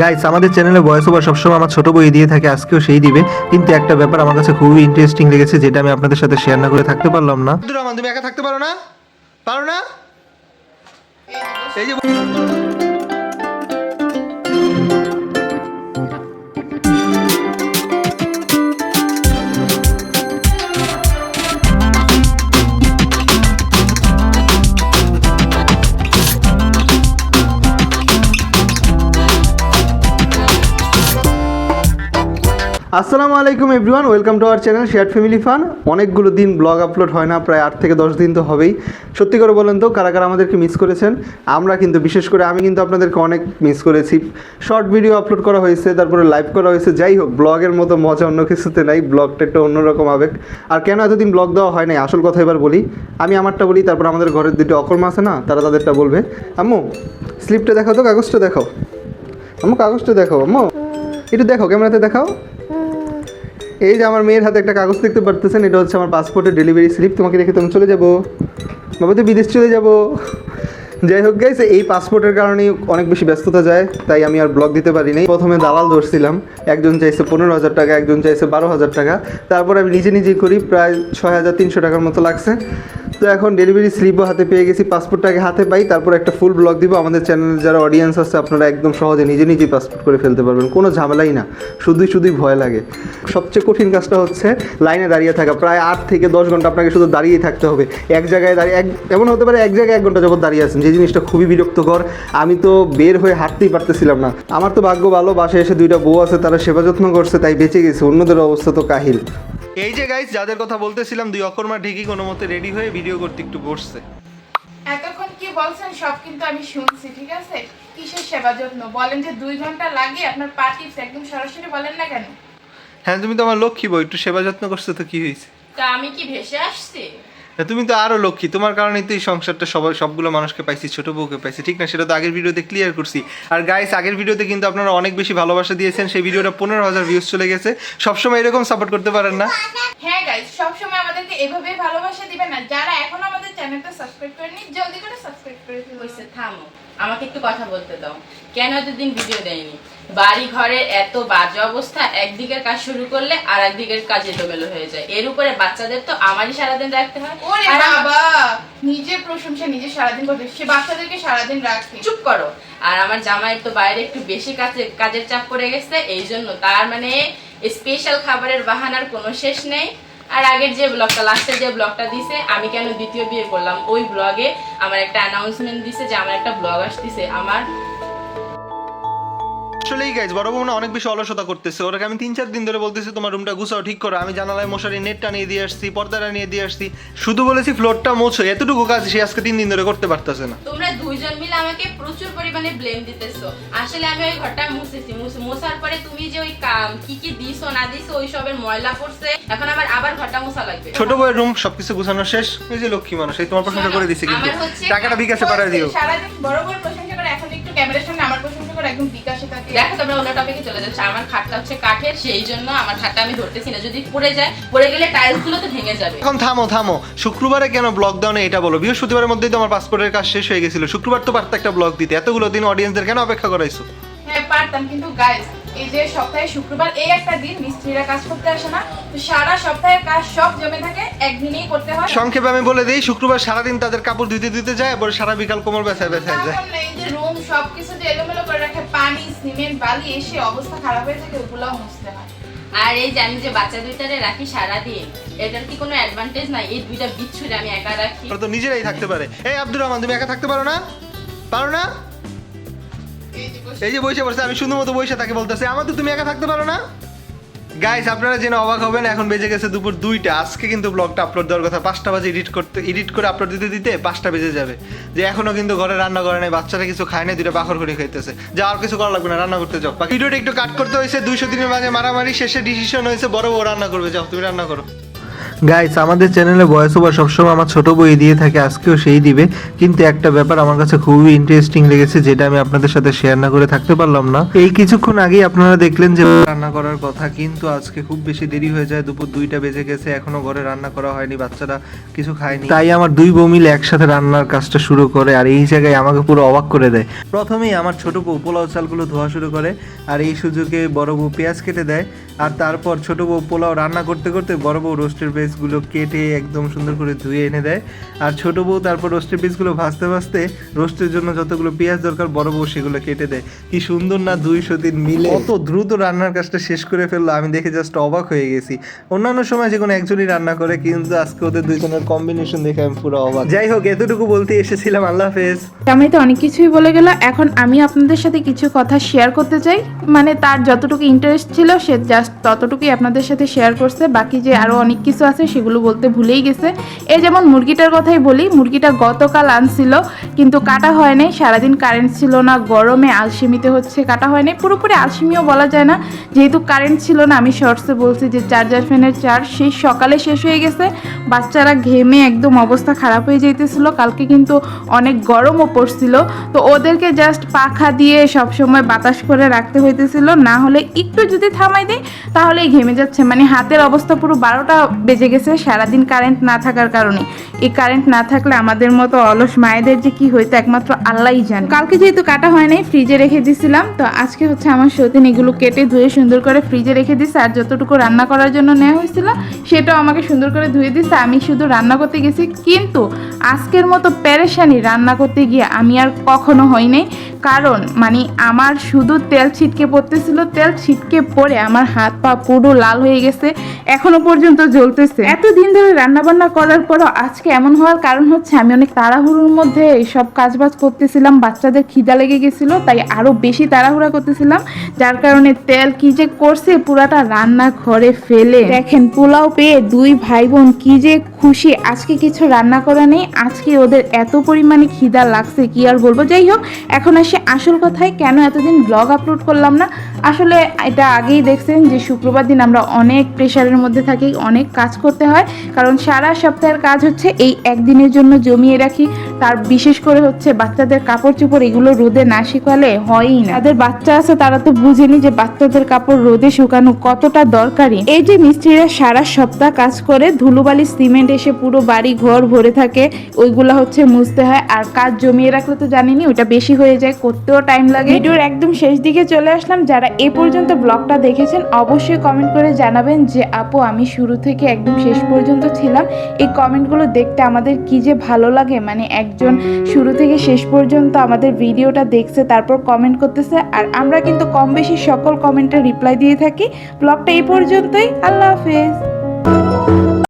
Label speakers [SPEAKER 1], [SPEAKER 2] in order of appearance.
[SPEAKER 1] Guys আমাদের চ্যানেলে voice over সবসময় আমার ছোট বই দিয়ে থাকে, আজকেও সেই দিবে। কিন্তু একটা ব্যাপার আমার কাছে খুবই ইন্টারেস্টিং লেগেছে, যেটা আমি আপনাদের সাথে শেয়ার না করে থাকতে পারলাম না। তুমি একা থাকতে পারো না? পারো না? এই যে আসসালামু আলাইকুম everyone, welcome to our channel share family fun. অনেকগুলো দিন ব্লগ আপলোড হয় না, প্রায় আট থেকে দশ দিন তো হবেই। সত্যি করে বলেন তো, কারা কারা আমাদেরকে মিস করেছেন? আমরা কিন্তু, বিশেষ করে আমি কিন্তু আপনাদেরকে অনেক মিস করেছি। শর্ট ভিডিও আপলোড করা হয়েছে, তারপরে লাইভ করা হয়েছে। যাই হোক, ব্লগের মতো মজা অন্য কিছুতে নাই, ব্লগটা একটা অন্যরকম আবেগ। আর কেন এতদিন ব্লগ দেওয়া হয় নাই? আসল কথা এবার বলি। আমি আমারটা বলি, তারপর আমাদের ঘরের দুটো অকর্মা আছে না, তারা তাদেরটা বলবে। আম্মু স্লিপটা দেখাও তো, কাগজটা দেখাও। আম্মু, কাগজটা দেখাও, আম্মু। একটু দেখো ক্যামেরাতে দেখাও। এই যে আমার মেয়ের হাতে একটা কাগজ দেখতে পারতেছেন, এটা হচ্ছে আমার পাসপোর্টের ডেলিভারি স্লিপ তোমাকে রেখে তুমি চলে যাব। বাবা তো বিদেশ চলে যাব। যাই হোক গাইস এই পাসপোর্টের কারণেই অনেক বেশি ব্যস্ততা যায়, তাই আমি আর ব্লগ দিতে পারি নাই। প্রথমে দালাল ধরছিলাম, একজন চাইছে পনেরো হাজার টাকা, একজন চাইছে বারো হাজার টাকা। তারপর আমি নিজে নিজেই করি, প্রায় ছয় হাজার তিনশো টাকার মতো লাগছে। তো এখন ডেলিভারি স্লিপও হাতে পেয়ে গেছি। পাসপোর্টটাকে হাতে পাই, তারপর একটা ফুল ব্লগ দিব। আমাদের চ্যানেলে যারা অডিয়েন্স আছে, আপনারা একদম সহজে নিজে নিজেই পাসপোর্ট করে ফেলতে পারবেন। কোনো ঝামেলাই না। শুধুই শুধুই ভয় লাগে। সবচেয়ে কঠিন কাজটা হচ্ছে লাইনে দাঁড়িয়ে থাকা। প্রায় আট থেকে দশ ঘণ্টা আপনাকে শুধু দাঁড়িয়েই থাকতে হবে। এক জায়গায় দাঁড়িয়ে, এক, এমন হতে পারে এক জায়গায় এক ঘণ্টা যাবত দাঁড়িয়ে আছেন। যে জিনিসটা খুবই বিরক্তকর। আমি তো বের হয়ে হাঁটতেই পারতেছিলাম না। আমার তো ভাগ্য ভালো, বাসায় এসে দুইটা বউ আছে, তারা সেবা যত্ন করছে, তাই বেঁচে গেছে। অন্যদের অবস্থা তো কাহিল। এই যে গাইস যাদের কথা বলতেছিলাম দুই অকর্মা ঢেকি কোনো মতে রেডি হয়ে ভিডিও করতে একটু বসছে।
[SPEAKER 2] এতক্ষণ কি বলছেন সব কিন্তু আমি শুনছি ঠিক আছে? কিসের সেবা যত্ন? বলেন যে দুই ঘণ্টা লাগে আপনার পা টিপস একদম সরাসরি বলেন না কেন?
[SPEAKER 1] হ্যাঁ তুমি তো আমার লক্ষ্মী বই একটু সেবা যত্ন করছ তো কি হয়েছে?
[SPEAKER 3] তা আমি কি ভেসে আসছি?
[SPEAKER 1] তুমি তো আরও লক্ষ্মী, তোমার কারণেই তো এই সংসারটা সবাই সবগুলো মানুষকে পাইছি, ছোট বউকে পাইছি, ঠিক না? সেটা তো আগের ভিডিওতে ক্লিয়ার করছি। আর গাইস আগের ভিডিওতে কিন্তু আপনারা অনেক বেশি ভালোবাসা দিয়েছেন, সেই ভিডিওটা পনেরো হাজার ভিউজ চলে গেছে। সবসময় এরকম সাপোর্ট করতে পারেন না।
[SPEAKER 2] হ্যাঁ গাইস সবসময় আমাদেরকে এভাবেই ভালোবাসা দিবেন না যারা এখন আমাদের চ্যানেলটা সাবস্ক্রাইব করেনি জলদি করে সাবস্ক্রাইব করে
[SPEAKER 3] হয়েছে থামো আমাকে একটু কথা বলতে দাও। কেন এতদিন ভিডিও দেয়নি? বাড়ি ঘরের এত বাজে অবস্থা একদিকের কাজ শুরু করলে আর একদিকের কাজ এলোমেলো হয়ে যায়। এর উপরে বাচ্চাদের তো আমারই সারাদিন রাখতে হয়।
[SPEAKER 2] ওরে বাবা! নিজের প্রশংসা নিজে সারাদিন করতে। সে বাচ্চাদেরকে সারাদিন রাখে।
[SPEAKER 3] চুপ করো। আর আমার জামাইয়ের তো বাইরে একটু বেশি কাজে কাজের চাপ পড়ে গেছে এই জন্য তার মানে স্পেশাল খাবারের বাহানার কোনো শেষ নেই। আর আগের যে ব্লগটা লাস্টের যে ব্লগটা দিছে, আমি কেন দ্বিতীয় বিয়ে করলাম? ওই ব্লগে আমার একটা অ্যানাউন্সমেন্ট দিছে যে আমার একটা ব্লগ আসতেছে। আমার
[SPEAKER 1] আসলেই গাইজ বড় বউ না অনেক বেশি অলসতা করতেছে। ওরাকে আমি তিন চার দিন ধরে বলতেছি তোমার রুমটা গুছাও ঠিক করো। আমি জানালায় মশারি নেটটা নিয়ে দিয়ে আসছি পর্দাটা নিয়ে দিয়ে আসছি। শুধু বলেছি ফ্লোরটা মোছো এতটুকু কাজ সে আজকে তিন দিন ধরে করতে পারতেছে না।
[SPEAKER 3] তোমরা দুইজন মিলে আমাকে প্রচুর পরিমাণে ব্লেম দিতেছো। আসলে আমি ওই ঘরটা মুছেছি মোছার পরে তুমি যে ওই কি কি দিছো না দিছো ওই সবের ময়লা পড়ছে। এখন আবার আবার ঘরটা মোছা লাগবে।
[SPEAKER 1] ছোট বউয়ের রুম সবকিছু গুছানো শেষ। ওই যে লক্ষ্মী মানুষ এই তোমার প্রশংসা করে দিছি কিন্তু। টাকাটা বিকাশে পাঠিয়ে দিও।
[SPEAKER 2] সারাদিন বড় বড় একদম বিকাশে থাকে।
[SPEAKER 3] দেখো তোমরা অন্য টপিকে চলে যাচ্ছে। আমার খাটটা হচ্ছে কাঠের সেই জন্য আমার খাটটা আমি ধরতেছি না। যদি পড়ে যায় পড়ে গেলে টাইলসগুলো তো ভেঙে যাবে।
[SPEAKER 1] এখন থামো থামো। শুক্রবারে কেন ব্লগ দাও না এটা বলো? বৃহস্পতিবারের মধ্যেই তো আমার পাসপোর্টের কাজ শেষ হয়ে গেছিল। শুক্রবার তো পারতো একটা ব্লগ দিতে। এতগুলো দিন অডিয়েন্সদের কেন অপেক্ষা করাইছো?
[SPEAKER 2] হ্যাঁ পারতাম। কিন্তু গাইস এই যে সপ্তাহে শুক্রবার এই একটা দিন মিস্ত্রিরা কাজ করতে আসে না। তো সারা সপ্তাহের কাজ সব জমে থাকে একদিনেই করতে হয়।
[SPEAKER 1] সংক্ষেপে আমি বলে দিই শুক্রবার সারাদিন তাদের কাপড় ধুতে দিতে যায় পরে সারা বিকাল কোমর ব্যথায় ব্যথায় যায়।
[SPEAKER 2] এই যে রুম সবকিছু যে এলোমেলো করে সিমেন্ট বালি এসে অবস্থা খারাপ হয়ে থাকে ওগুলাও মুছতে হয়।
[SPEAKER 3] আর এই যে আমি যে বাচ্চা দুইটারে রাখি সারা সারাদিন এটার কি কোনো অ্যাডভান্টেজ নাই? এই দুইটা বিচ্ছুরে আমি একা রাখি।
[SPEAKER 1] তো নিজেরাই থাকতে পারে। এই আব্দুর রহমান তুমি একা থাকতে পারো না? পারো না?
[SPEAKER 2] এই যে বসে-
[SPEAKER 1] বসে বসে আমি সুন্দর মতো বসে তাকে বলতেছি। আমার তো তুমি একা থাকতে পারো না? গাইস আপনারা জেনে অবাক হবেন, এখন বেজে গেছে দুপুর দুইটা। আজকে কিন্তু ব্লগটা আপলোড দেওয়ার কথা। পাঁচটা বাজে এডিট করতে এডিট করে আপলোড দিতে দিতে পাঁচটা বেজে যাবে। যে এখনও কিন্তু ঘরে রান্না করে নাই, বাচ্চারা কিছু খায় না দুইটা বাখর করে খাইতেছে। যা আর কিছু করা লাগবে না, রান্না করতে যাও। ভিডিওটা একটু কাট করতে হয়েছে, দুইশো দিনের মাঝে মারামারি শেষে ডিসিশন হয়েছে, বড় বড় রান্না করবে। যাও, তুমি রান্না করো। গাইস আমাদের চ্যানেলে ভয়েস ওভার সবসময় আমার ছোট বই দিয়ে থাকে আজকেও সেই দিবে। কিন্তু একটা ব্যাপার আমার কাছে খুবই ইন্টারেস্টিং লেগেছে যেটা আমি আপনাদের সাথে শেয়ার না করে থাকতে পারলাম না। এই কিছুক্ষণ আগেই আপনারা দেখলেন যে রান্না করার কথা কিন্তু আজকে খুব বেশি দেরি হয়ে যায় দুপুর দুইটা বেজে গেছে এখনও ঘরে রান্না করা হয়নি বাচ্চারা কিছু খায়নি। তাই আমার দুই বউ মিলে একসাথে রান্নার কাজটা শুরু করে আর এই জায়গায় আমাকে পুরো অবাক করে দেয়। প্রথমেই আমার ছোট বউ পোলাও চালগুলো ধোয়া শুরু করে আর এই সুযোগে বড় বউ পেঁয়াজ কেটে দেয় আর তারপর ছোট বউ পোলাও রান্না করতে করতে বড় বউ রোস্টের পিসগুলো কেটে একদম সুন্দর করে ধুয়ে এনে দেয়। আর ছোট বউ তারপর রোস্টের পিসগুলো ভাজতে ভাজতে রোস্টের জন্য যতগুলো পেঁয়াজ দরকার বড় বউ সেগুলো কেটে দেয়। কি সুন্দর না দুইশো দিন মিলে কত দ্রুত রান্নার কাজটা শেষ করে ফেলল আমি দেখে জাস্ট অবাক হয়ে গেছি। অন্যান্য সময় যে কোনো একজনই রান্না করে কিন্তু আজকে ওদের দুইজনের কম্বিনেশন দেখে আমি পুরো অবাক। যাই হোক এতটুকু বলতে এসেছিলাম আল্লাহ হাফেজ।
[SPEAKER 2] আমি তো অনেক কিছুই বলে গেল এখন আমি আপনাদের সাথে কিছু কথা শেয়ার করতে চাই। মানে তার যতটুকু ইন্টারেস্ট ছিল সে জাস্ট ততটুকুই আপনাদের সাথে শেয়ার করছে বাকি যে আরও অনেক কিছু আছে সেগুলো বলতে ভুলেই গেছে। এই যেমন মুরগিটার কথাই বলি, মুরগিটা গতকাল আনছিল, কিন্তু কাটা হয় নাই। সারাদিন কারেন্ট ছিল না, গরমে আলসেমিতে হচ্ছে কাটা হয় নাই। পুরোপুরি আলসেমিও বলা যায় না। যেহেতু কারেন্ট ছিল না, আমি শর্টসে বলছি যে চার্জার ফ্যানের চার্জ সেই সকালে শেষ হয়ে গেছে। বাচ্চারা ঘেমে একদম অবস্থা খারাপ হয়ে যাইতেছিল। কালকে কিন্তু অনেক গরমও পড়ছিল। তো ওদেরকে জাস্ট পাখা দিয়ে সব সময় বাতাস করে রাখতে হইতেছিল। না হলে একটু যদি থামাই দেয় তাহলেই ঘেমে যাচ্ছে। মানে হাতের অবস্থা পুরো বারোটা বেজে গেছে, সারাদিন কারেন্ট না থাকার কারণে। এই কারেন্ট না থাকলে আমাদের মতো অলস মায়েদের যে কি হইতো একমাত্র আল্লাহই জানে। কালকে যেহেতু কাটা হয় নাই ফ্রিজে রেখে দিছিলাম, তো আজকে হচ্ছে আমার সতীন এগুলো কেটে ধুয়ে সুন্দর করে ফ্রিজে রেখে দিছে, আর যতটুকু রান্না করার জন্য নেওয়া হয়েছিল, সেটাও আমাকে সুন্দর করে ধুয়ে দিচ্ছে আমি শুধু রান্না করতে গেছি, কিন্তু আজকের মতো প্যারেশানি রান্না করতে গিয়ে আমি আর কখনো হই নাই। কারণ মানে আমার শুধু তেল ছিটকে পড়তেছিল, তেল ছিটকে পড়ে আমার হাত পা পুরো লাল হয়ে গেছে। এখনও পর্যন্ত জ্বলতেছে এতদিন ধরে রান্না বান্না করার পরও আজকে এমন হওয়ার কারণ হচ্ছে আমি অনেক তাড়াহুড়োর মধ্যে সব কাজবাজ করতেছিলাম, বাচ্চাদের খিদা লেগে গেছিল, তাই আরও বেশি তাড়াহুড়া করতেছিলাম, যার কারণে তেল কি যে করছে, পুরাটা রান্না ঘরে ফেলে। দেখেন, পোলাও পেয়ে দুই ভাই বোন কি যে খুশি, আজকে কিছু রান্না করা নেই, আজকে ওদের এত পরিমাণে খিদা লাগছে, কি আর বলব? যাই হোক, এখন আসে আসল কথায়, কেন এতদিন ব্লগ আপলোড করলাম না? আসলে এটা আগেই দেখছেন যে শুক্রবার দিন আমরা অনেক প্রেশারের মধ্যে থাকি, অনেক কাজ করতে হয়, কারণ সারা সপ্তাহের কাজ হচ্ছে এই একদিনের জন্য জমিয়ে রাখি তার বিশেষ করে হচ্ছে বাচ্চাদের কাপড় চোপড় এগুলো রোদে না শুকালে হয়ই না। তাদের বাচ্চা আছে তারা তো বুঝেনি যে বাচ্চাদের কাপড় রোদে শুকানো কতটা দরকারি। এই যে মিস্ত্রিরা সারা সপ্তাহ কাজ করে, ধুলোবালি, সিমেন্ট এসে পুরো বাড়ি ঘর ভরে থাকে, ওইগুলা হচ্ছে মুছতে হয়। আর কাজ জমিয়ে রাখলে তো জানিনি ওটা বেশি হয়ে যায়, করতেও টাইম লাগে। ভিডিওর একদম শেষ দিকে চলে আসলাম। যারা এ পর্যন্ত ব্লগটা দেখেছেন, অবশ্যই কমেন্ট করে জানাবেন যে, আপু, আমি শুরু থেকে একদম শেষ পর্যন্ত ছিলাম। এই কমেন্টগুলো দেখতে আমাদের কি যে ভালো লাগে মানে একজন শুরু থেকে শেষ পর্যন্ত আমাদের ভিডিওটা দেখছে, তারপর কমেন্ট করতেছে, আর আমরা কিন্তু কম বেশি সকল কমেন্টের রিপ্লাই দিয়ে থাকি। ব্লগটা এই পর্যন্তই, আল্লাহ হাফেজ।